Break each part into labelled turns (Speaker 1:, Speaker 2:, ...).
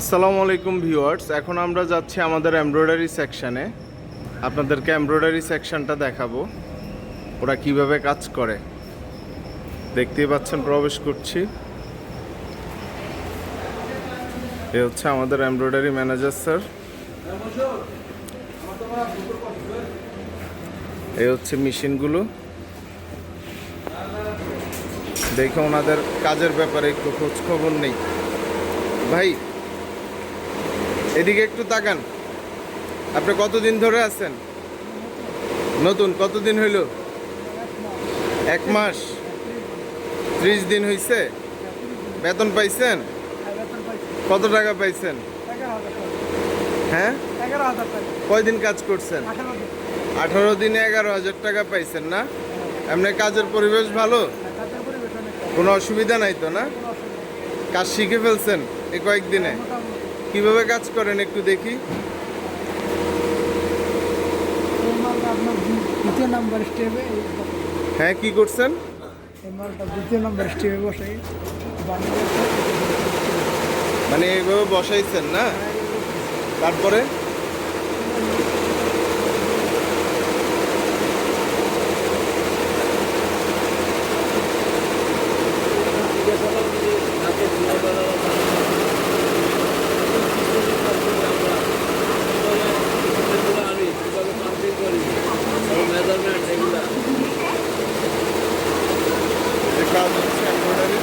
Speaker 1: আসসালামু আলাইকুম ভিউয়ার্স, এখন আমরা যাচ্ছি আমাদের এমব্রয়ডারি সেকশানে আপনাদেরকে এমব্রয়ডারি সেকশনটা দেখাবো, ওরা কীভাবে কাজ করে। দেখতেই পাচ্ছেন, প্রবেশ করছি। এ হচ্ছে আমাদের এমব্রয়ডারি ম্যানেজার স্যার এ হচ্ছে মেশিনগুলো। দেখে ওনাদের কাজের ব্যাপারে একটু খোঁজখবর নেই। ভাই এদিকে একটু তাকান। আপনি কতদিন ধরে আছেন? নতুন, কতদিন হইল? এক মাস। ত্রিশ দিন হইছে? বেতন পাইছেন? কত টাকা পাইছেন? হ্যাঁ? কয়দিন কাজ করছেন?
Speaker 2: আঠারো দিনে
Speaker 1: এগারো হাজার টাকা পাইছেন না? এমনি কাজের পরিবেশ ভালো। কোনো অসুবিধা নাই তো না। কাজ শিখে ফেলছেন এই কয়েকদিনে? কীভাবে কাজ করেন একটু দেখি?
Speaker 2: দ্বিতীয় নাম্বার স্টেপে
Speaker 1: হ্যাঁ কি করছেন?
Speaker 2: এই দ্বিতীয় নাম্বার স্টেপে বসে
Speaker 1: মানে এইভাবে বসাইছেন না? তারপরে? এমব্রয়ডারি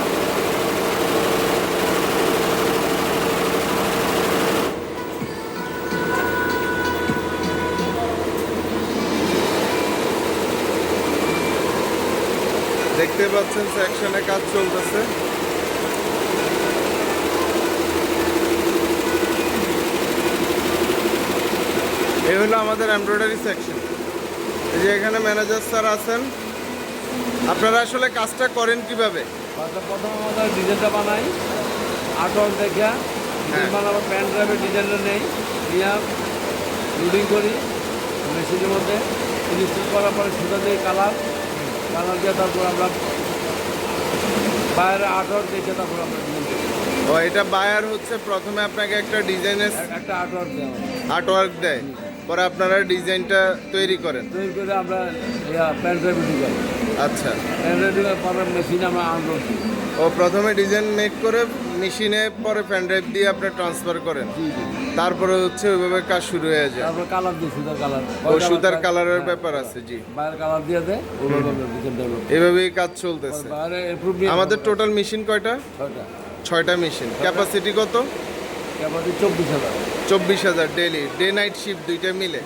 Speaker 1: দেখতে পাচ্ছেন সেকশনে কাজ চলতেছে। এই হলো আমাদের এমব্রয়ডারি সেকশন এই যে এখানে ম্যানেজার স্যার আছেন আপনারা আসলে কাজটা করেন কীভাবে?
Speaker 3: প্রথম আমাদের ডিজাইনটা বানাই। আর্টওয়ার্ক দেখা ডিজাইন বানাবো প্যান ড্রাইভের ডিজাইনটা নেই। নিয়ে লোডিং করি মেশিনের মধ্যে। ইনস্টল করার পরে সুতা দিয়ে কালার। কালার দিয়ে তারপর আমরা বাইরে আর্টওয়ার্ক দেখে তারপর আমরা
Speaker 1: ও এটা বায়ার হচ্ছে প্রথমে আপনাকে একটা ডিজাইনের
Speaker 3: এক- একটা আর্টওয়ার্ক দেওয়া।
Speaker 1: আর্ট ওয়ার্ক দেয়। পরে আপনারা ডিজাইনটা তৈরি করেন?
Speaker 3: তৈরি করে আমরা ড্রাইভে ঢুকাই
Speaker 1: আচ্ছা।
Speaker 3: প্যান ড্রাইভ পরে মেশিনে আমরা আনলোড
Speaker 1: ও প্রথমে ডিজাইন মেক করে মেশিনে পরে পেন ড্রাইভ দিয়ে আপনি ট্রান্সফার করেন।
Speaker 3: জি জি।
Speaker 1: তারপরে হচ্ছে ওইভাবে কাজ শুরু হয়ে যায়।
Speaker 3: তারপর কালার দিই সুতার কালার
Speaker 1: ও সুতার কালারের ব্যাপার আছে জি।
Speaker 3: বাইরের কালার দিয়ে দেয়
Speaker 1: এভাবেই কাজ চলতেছে।
Speaker 3: বাইরে
Speaker 1: আমাদের টোটাল মেশিন কয়টা?
Speaker 3: ছয়টা।
Speaker 1: ছয়টা মেশিন ক্যাপাসিটি কত?
Speaker 3: চব্বিশ হাজার।
Speaker 1: ডেলি ডে নাইট শিফট দুইটা মিলে?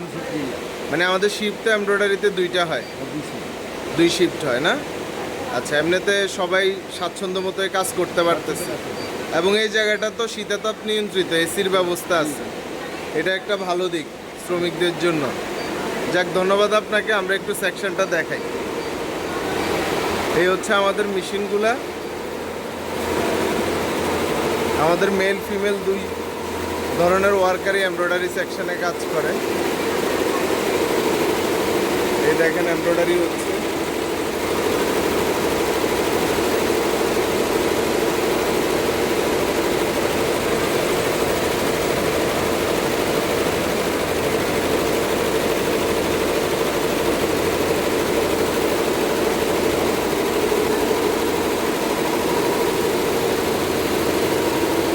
Speaker 1: মানে আমাদের শিফটটা এমব্রয়ডারিতে দুইটা হয়। দুই শিফট। হয় না? আচ্ছা এমনিতে সবাই স্বাচ্ছন্দ্য মতো কাজ করতে পারতেছে। এবং এই জায়গাটা তো শীতাতাপ নিয়ন্ত্রিত এসির ব্যবস্থা আছে। এটা একটা ভালো দিক শ্রমিকদের জন্য। যাক ধন্যবাদ আপনাকে আমরা একটু সেকশনটা দেখাই। এই হচ্ছে আমাদের মেশিনগুলা। আমাদের মেল ফিমেল দুই ধরনের ওয়ার্কারই এমব্রয়ডারি সেকশনে কাজ করে। এই দেখেন এমব্রয়ডারি হচ্ছে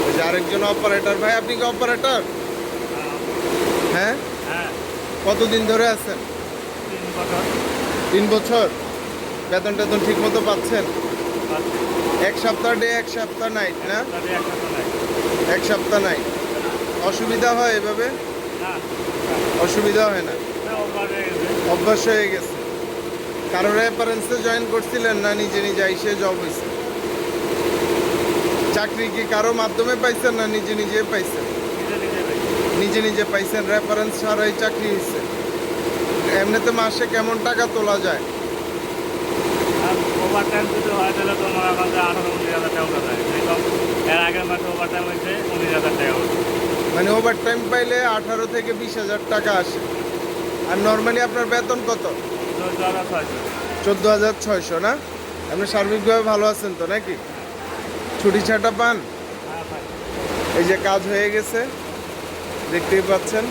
Speaker 1: ওই যে আরেকজন অপারেটর ভাই আপনি কি অপারেটর হ্যাঁ?
Speaker 3: হ্যাঁ।
Speaker 1: কতদিন ধরে আছেন?
Speaker 3: তিন বছর।
Speaker 1: বেতন টেতন ঠিক মতো পাচ্ছেন। এক সপ্তাহ ডে এক সপ্তাহ নাইট না? এক সপ্তাহ নাইট অসুবিধা হয় এভাবে? অসুবিধা হয় না। অভ্যাস হয়ে গেছে। কারোর রেফারেন্সে জয়েন করছিলেন না নিজে নিজে আইসে জব হয়েছে চাকরি কি কারও মাধ্যমে পাইছেন না নিজে নিজে পাইছেন? নিজে নিজে পাইছেন রেফারেন্স ছাড়াই চাকরি হয়েছে এমনিতে মাসে কেমন টাকা তোলা যায়?
Speaker 4: ওভার যদি হয় তাহলে তোমার আমাদের আঠারো উনিশ হাজার টাকা উঠে যায়। এর আগের মাসে ওভার হয়েছে উনিশ হাজার টাকা
Speaker 1: মানে ওভার টাইম পাইলে আঠারো থেকে বিশ হাজার টাকা আসে। আর নর্মালি আপনার বেতন কত?
Speaker 4: চোদ্দ হাজার ছয়শো।
Speaker 1: চোদ্দ হাজার ছয়শো না? আপনি সার্বিকভাবে ভালো আছেন তো নাকি? ছুটি ছাটা পান?
Speaker 4: হ্যাঁ
Speaker 1: এই যে কাজ হয়ে গেছে দেখতেই পাচ্ছেন।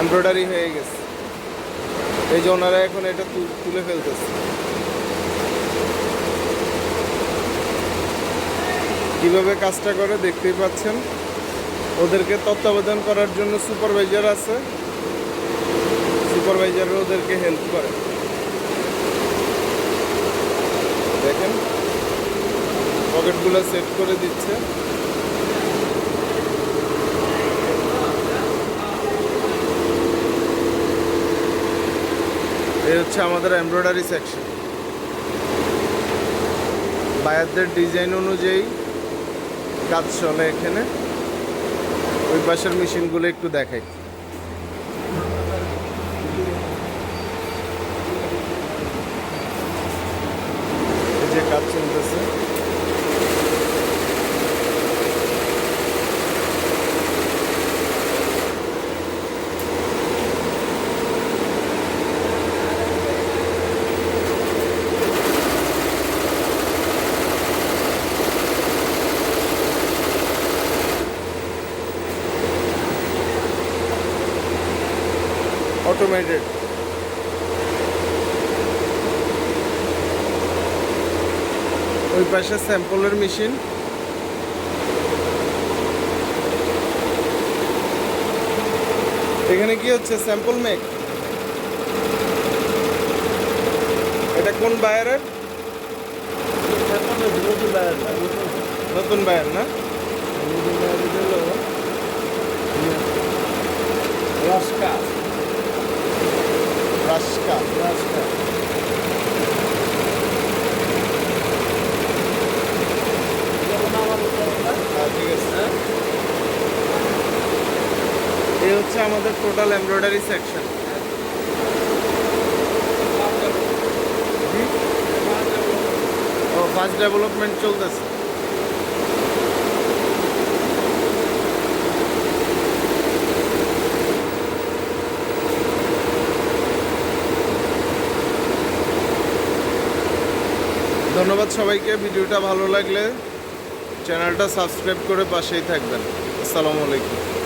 Speaker 1: এমব্রয়ডারি হয়ে গেছে। এই যে ওনারা এখন এটা তুলে ফেলতেছে। কীভাবে কাজটা করে দেখতেই পাচ্ছেন। ওদেরকে তত্ত্বাবধান করার জন্য সুপারভাইজার আছে। সুপারভাইজার ওদেরকে হেল্প করে দেখেন পকেটগুলো সেট করে দিচ্ছে। এই হচ্ছে আমাদের এমব্রয়ডারি সেকশন বায়ারদের ডিজাইন অনুযায়ী কাজ চলে এখানে। ওই পাশের মেশিনগুলো একটু দেখাই। যে কাজ চলতেছে। অটোমেটেড ওই পাশে স্যাম্পলের মেশিন। এখানে কি হচ্ছে? Sample make. এটা কোন বায়ারের? নতুন বায়ার না?
Speaker 3: রসকা
Speaker 1: রাস্কা
Speaker 3: রসকা
Speaker 1: হ্যাঁ, ঠিক আছে এই হচ্ছে আমাদের টোটাল এমব্রয়ডারি সেকশন ও ফার্স্ট ডেভেলপমেন্ট চলতেছে। ধন্যবাদ সবাইকে, ভিডিওটা ভালো লাগলে চ্যানেলটা সাবস্ক্রাইব করে পাশেই থাকবেন। আসসালামু আলাইকুম।